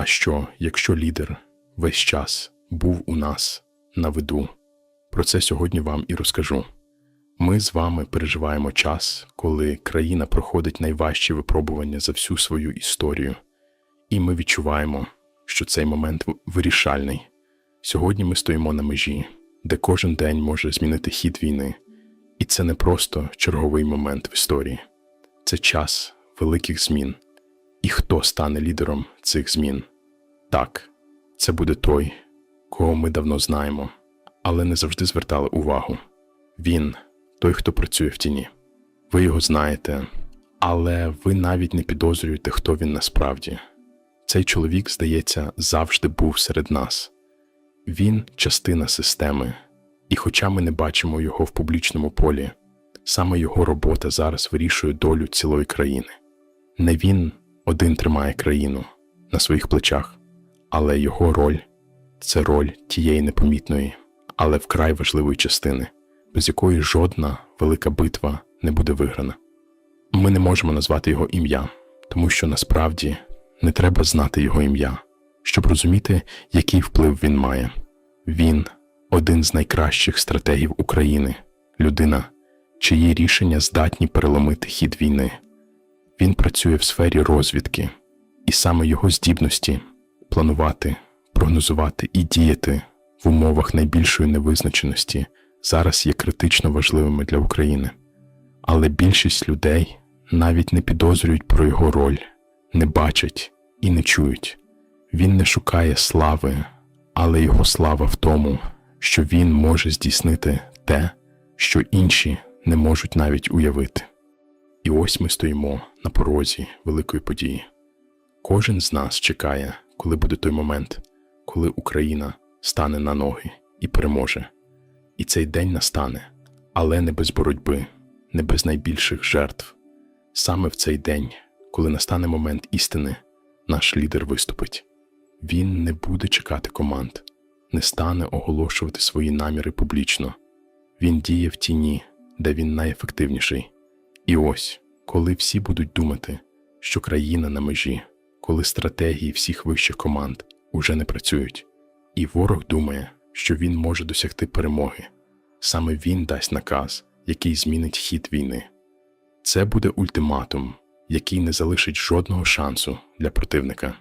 А що, якщо лідер весь час був у нас на виду? Про це сьогодні вам і розкажу. Ми з вами переживаємо час, коли країна проходить найважчі випробування за всю свою історію, і ми відчуваємо, що цей момент вирішальний. Сьогодні ми стоїмо на межі, де кожен день може змінити хід війни, і це не просто черговий момент в історії, це час великих змін. І хто стане лідером цих змін? Так, це буде той, кого ми давно знаємо, але не завжди звертали увагу. Він той, хто працює в тіні. Ви його знаєте, але ви навіть не підозрюєте, хто він насправді. Цей чоловік, здається, завжди був серед нас. Він частина системи, і хоча ми не бачимо його в публічному полі, саме його робота зараз вирішує долю цілої країни. Не він один тримає країну на своїх плечах, але його роль це роль тієї непомітної, але вкрай важливої частини, без якої жодна велика битва не буде виграна. Ми не можемо назвати його ім'я, тому що насправді не треба знати його ім'я, щоб розуміти, який вплив він має. Він один з найкращих стратегів України, людина, чиї рішення здатні переломити хід війни. Він працює в сфері розвідки, і саме його здібності планувати, прогнозувати і діяти в умовах найбільшої невизначеності зараз є критично важливими для України. Але більшість людей навіть не підозрюють про його роль, не бачать і не чують. Він не шукає слави, але його слава в тому, що він може здійснити те, що інші не можуть навіть уявити. І ось ми стоїмо на порозі великої події. Кожен з нас чекає, коли буде той момент, коли Україна стане на ноги і переможе. І цей день настане, але не без боротьби, не без найбільших жертв. Саме в цей день, коли настане момент істини, наш лідер виступить. Він не буде чекати команд, не стане оголошувати свої наміри публічно. Він діє в тіні, де він найефективніший. І ось, коли всі будуть думати, що країна на межі, коли стратегії всіх вищих команд уже не працюють, і ворог думає, що він може досягти перемоги, саме він дасть наказ, який змінить хід війни. Це буде ультиматум, який не залишить жодного шансу для противника.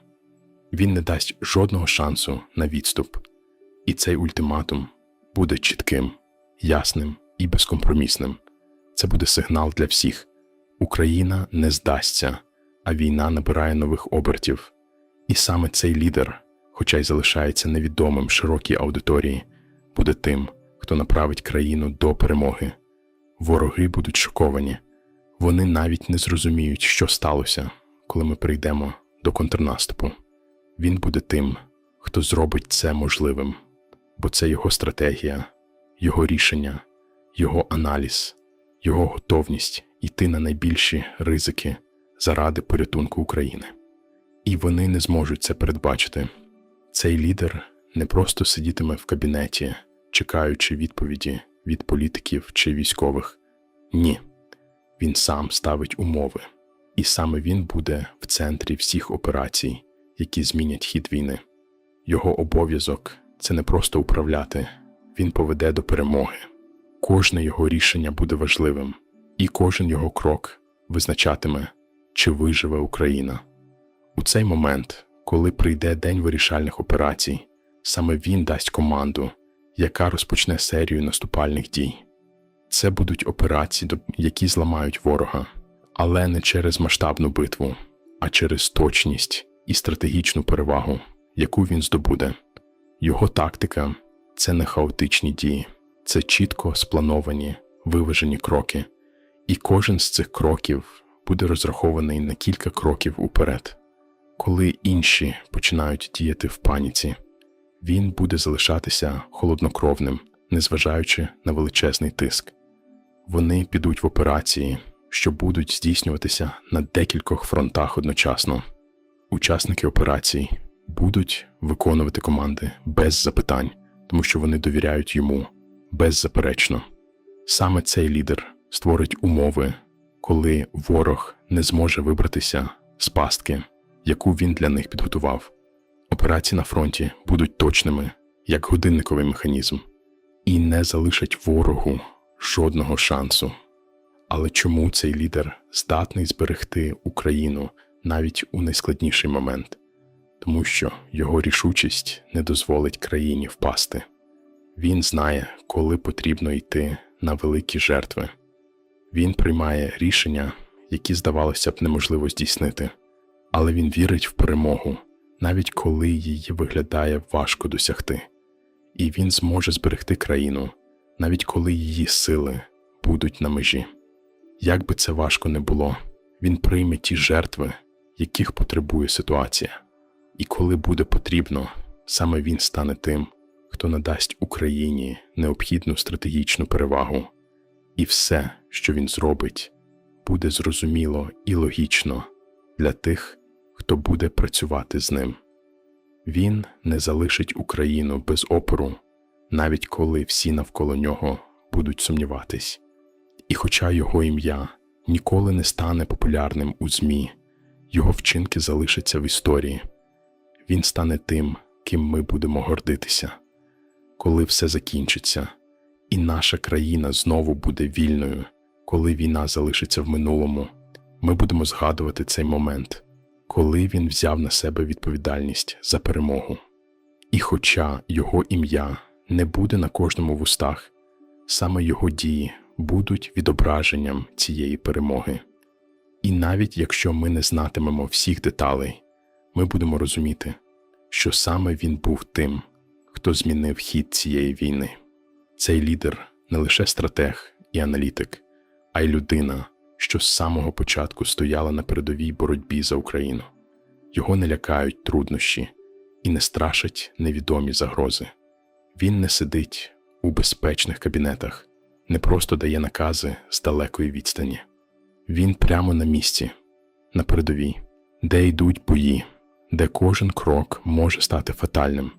Він не дасть жодного шансу на відступ, і цей ультиматум буде чітким, ясним і безкомпромісним. Це буде сигнал для всіх. Україна не здасться, а війна набирає нових обертів. І саме цей лідер, хоча й залишається невідомим широкій аудиторії, буде тим, хто направить країну до перемоги. Вороги будуть шоковані. Вони навіть не зрозуміють, що сталося, коли ми прийдемо до контрнаступу. Він буде тим, хто зробить це можливим, бо це його стратегія, його рішення, його аналіз, його готовність йти на найбільші ризики заради порятунку України. І вони не зможуть це передбачити. Цей лідер не просто сидітиме в кабінеті, чекаючи відповіді від політиків чи військових. Ні, він сам ставить умови, і саме він буде в центрі всіх операцій, які змінять хід війни. Його обов'язок це не просто управляти, він поведе до перемоги. Кожне його рішення буде важливим, і кожен його крок визначатиме, чи виживе Україна. У цей момент, коли прийде день вирішальних операцій, саме він дасть команду, яка розпочне серію наступальних дій. Це будуть операції, які зламають ворога, але не через масштабну битву, а через точність і стратегічну перевагу, яку він здобуде. Його тактика це не хаотичні дії, це чітко сплановані, виважені кроки, і кожен з цих кроків буде розрахований на кілька кроків уперед. Коли інші починають діяти в паніці, він буде залишатися холоднокровним, незважаючи на величезний тиск. Вони підуть в операції, що будуть здійснюватися на декількох фронтах одночасно. Учасники операцій будуть виконувати команди без запитань, тому що вони довіряють йому беззаперечно. Саме цей лідер створить умови, коли ворог не зможе вибратися з пастки, яку він для них підготував. Операції на фронті будуть точними, як годинниковий механізм, і не залишать ворогу жодного шансу. Але чому цей лідер здатний зберегти Україну навіть у найскладніший момент? Тому що його рішучість не дозволить країні впасти. Він знає, коли потрібно йти на великі жертви. Він приймає рішення, які здавалося б неможливо здійснити, але він вірить в перемогу, навіть коли її виглядає важко досягти, і він зможе зберегти країну, навіть коли її сили будуть на межі. Як би це важко не було, він прийме ті жертви, яких потребує ситуація, і коли буде потрібно, саме він стане тим, хто надасть Україні необхідну стратегічну перевагу, і все, що він зробить, буде зрозуміло і логічно для тих, хто буде працювати з ним. Він не залишить Україну без опору, навіть коли всі навколо нього будуть сумніватись. І хоча його ім'я ніколи не стане популярним у ЗМІ, його вчинки залишаться в історії. Він стане тим, ким ми будемо гордитися, коли все закінчиться, і наша країна знову буде вільною, коли війна залишиться в минулому. Ми будемо згадувати цей момент, коли він взяв на себе відповідальність за перемогу. І хоча його ім'я не буде на кожному вустах, саме його дії будуть відображенням цієї перемоги. І навіть якщо ми не знатимемо всіх деталей, ми будемо розуміти, що саме він був тим, хто змінив хід цієї війни. Цей лідер не лише стратег і аналітик, а й людина, що з самого початку стояла на передовій боротьбі за Україну. Його не лякають труднощі і не страшать невідомі загрози. Він не сидить у безпечних кабінетах, не просто дає накази з далекої відстані. Він прямо на місці, на передовій, де йдуть бої, де кожен крок може стати фатальним,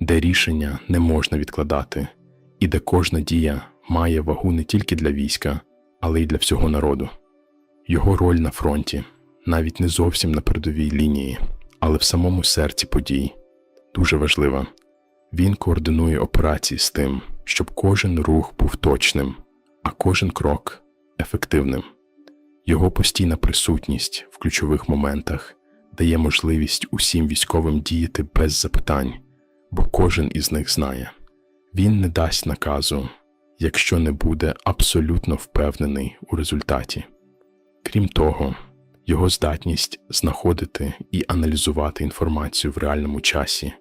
де рішення не можна відкладати, і де кожна дія має вагу не тільки для війська, але й для всього народу. Його роль на фронті навіть не зовсім на передовій лінії, але в самому серці подій дуже важлива. Він координує операції з тим, щоб кожен рух був точним, а кожен крок ефективним. Його постійна присутність в ключових моментах дає можливість усім військовим діяти без запитань, бо кожен із них знає. Він не дасть наказу, якщо не буде абсолютно впевнений у результаті. Крім того, його здатність знаходити і аналізувати інформацію в реальному часі,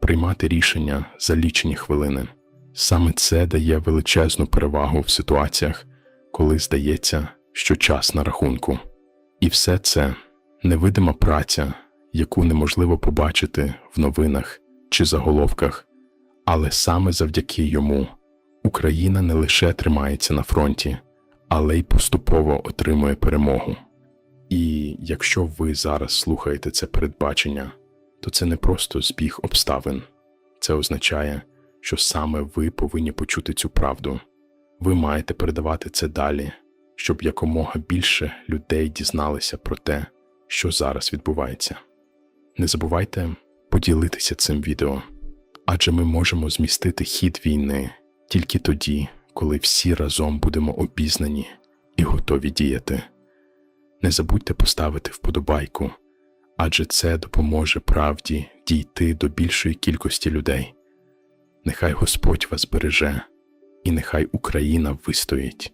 приймати рішення за лічені хвилини. Саме це дає величезну перевагу в ситуаціях, коли здається, що час на рахунку. І все це невидима праця, яку неможливо побачити в новинах чи заголовках, але саме завдяки йому Україна не лише тримається на фронті, але й поступово отримує перемогу. І якщо ви зараз слухаєте це передбачення, то це не просто збіг обставин, це означає, що саме ви повинні почути цю правду. Ви маєте передавати це далі, щоб якомога більше людей дізналися про те, що зараз відбувається. Не забувайте поділитися цим відео, адже ми можемо змістити хід війни тільки тоді, коли всі разом будемо обізнані і готові діяти. Не забудьте поставити вподобайку, адже це допоможе правді дійти до більшої кількості людей. Нехай Господь вас береже, і нехай Україна вистоїть.